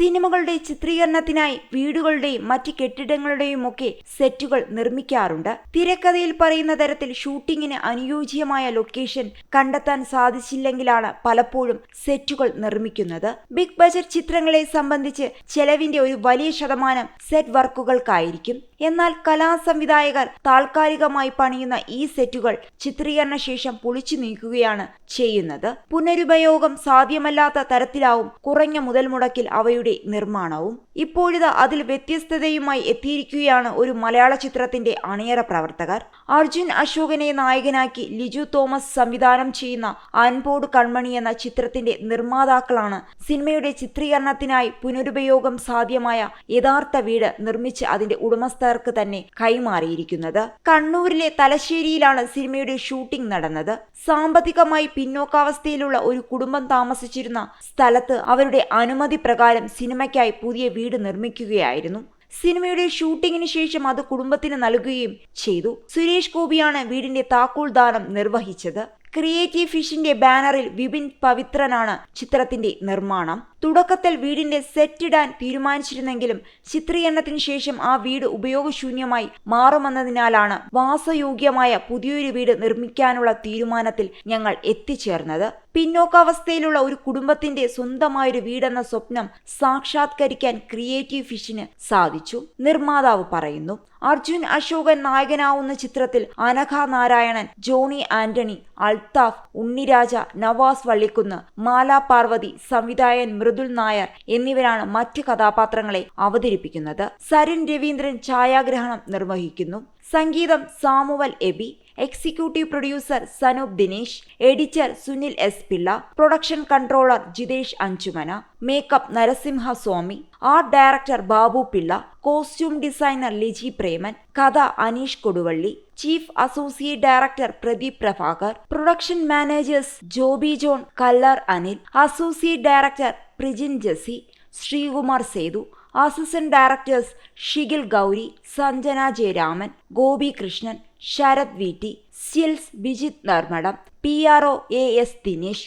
സിനിമകളുടെ ചിത്രീകരണത്തിനായി വീടുകളുടെയും മറ്റ് കെട്ടിടങ്ങളുടെയും ഒക്കെ സെറ്റുകൾ നിർമ്മിക്കാറുണ്ട്. തിരക്കഥയിൽ പറയുന്ന തരത്തിൽ ഷൂട്ടിങ്ങിന് അനുയോജ്യമായ ലൊക്കേഷൻ കണ്ടെത്താൻ സാധിച്ചില്ലെങ്കിലാണ് പലപ്പോഴും സെറ്റുകൾ നിർമ്മിക്കുന്നത്. ബിഗ് ബജറ്റ് ചിത്രങ്ങളെ സംബന്ധിച്ച് ചെലവിന്റെ ഒരു വലിയ ശതമാനം സെറ്റ് വർക്കുകൾക്കായിരിക്കും. എന്നാൽ കലാസംവിധായകർ താൽക്കാലികമായി പണിയുന്ന ഈ സെറ്റുകൾ ചിത്രീകരണ ശേഷം പൊളിച്ചു നീക്കുകയാണ് ചെയ്യുന്നത്. പുനരുപയോഗം സാധ്യമല്ലാത്ത തരത്തിലാവും കുറഞ്ഞ മുതൽ മുടക്കിൽ അവയുടെ നിർമ്മാണവും ഇപ്പോഴിത് അതിൽ വ്യത്യസ്തതയുമായി എത്തിയിരിക്കുകയാണ് ഒരു മലയാള ചിത്രത്തിന്റെ അണിയറ പ്രവർത്തകർ. അർജുൻ അശോകനെ നായകനാക്കി ലിജു തോമസ് സംവിധാനം ചെയ്യുന്ന അൻപോട് കൺമണി എന്ന ചിത്രത്തിന്റെ നിർമ്മാതാക്കളാണ് സിനിമയുടെ ചിത്രീകരണത്തിനായി പുനരുപയോഗം സാധ്യമായ യഥാർത്ഥ വീട് നിർമ്മിച്ച് അതിന്റെ ഉടമസ്ഥർക്ക് തന്നെ കൈമാറിയിരിക്കുന്നത്. കണ്ണൂരിലെ തലശ്ശേരിയിലാണ് സിനിമയുടെ ഷൂട്ടിംഗ് നടന്നത്. സാമ്പത്തികമായി പിന്നോക്കാവസ്ഥയിലുള്ള ഒരു കുടുംബം താമസിച്ചിരുന്ന സ്ഥലത്ത് അവരുടെ അനുമതി പ്രകാരം സിനിമയ്ക്കായി പുതിയ വീട് നിർമ്മിക്കുകയായിരുന്നു. സിനിമയുടെ ഷൂട്ടിങ്ങിന് ശേഷം അത് കുടുംബത്തിന് നൽകുകയും ചെയ്തു. സുരേഷ് ഗോപിയാണ് വീടിന്റെ താക്കോൽ ദാനം നിർവഹിച്ചത്. ക്രിയേറ്റീവ് ഫിഷിന്റെ ബാനറിൽ വിപിൻ പവിത്രനാണ് ചിത്രത്തിന്റെ നിർമ്മാണം. തുടക്കത്തിൽ വീടിന്റെ സെറ്റ് ഇടാൻ തീരുമാനിച്ചിരുന്നെങ്കിലും ചിത്രീകരണത്തിന് ശേഷം ആ വീട് ഉപയോഗശൂന്യമായി മാറുമെന്നതിനാലാണ് വാസയോഗ്യമായ പുതിയൊരു വീട് നിർമ്മിക്കാനുള്ള തീരുമാനത്തിൽ ഞങ്ങൾ എത്തിച്ചേർന്നത്. പിന്നോക്കാവസ്ഥയിലുള്ള ഒരു കുടുംബത്തിന്റെ സ്വന്തമായൊരു വീടെന്ന സ്വപ്നം സാക്ഷാത്കരിക്കാൻ ക്രിയേറ്റീവ് ഫിഷിന് സാധിച്ചു നിർമ്മാതാവ് പറയുന്നു. അർജുൻ അശോകൻ നായകനാവുന്ന ചിത്രത്തിൽ അനഘ നാരായണൻ ജോണി ആന്റണി അൽത്താഫ് ഉണ്ണിരാജ നവാസ് വള്ളിക്കുന്ന് മാല പാർവതി സംവിധായകൻ മൃദുൽ നായർ എന്നിവരാണ് മറ്റ് കഥാപാത്രങ്ങളെ അവതരിപ്പിക്കുന്നത്. സരിൻ രവീന്ദ്രൻ ഛായാഗ്രഹണം നിർവഹിക്കുന്നു. സംഗീതം Samuel Aby. Executive producer Sanoop Dinesh editor Sunil S Pillai production controller Jithesh Anjumana makeup Narasimha Swamy art director Babu Pillai costume designer Liji Preman കഥ Aneesh Koduvally chief associate director Pradeep Prabhakar production managers Joby John Kallar Anil associate director Prijin Jessy Sreekumar Sethu assistant directors Shigil Gowri Sanjana Jayaraman Gopi Krishnan Sarath V T Sils Bijith Narmmadam P R O A S Dinesh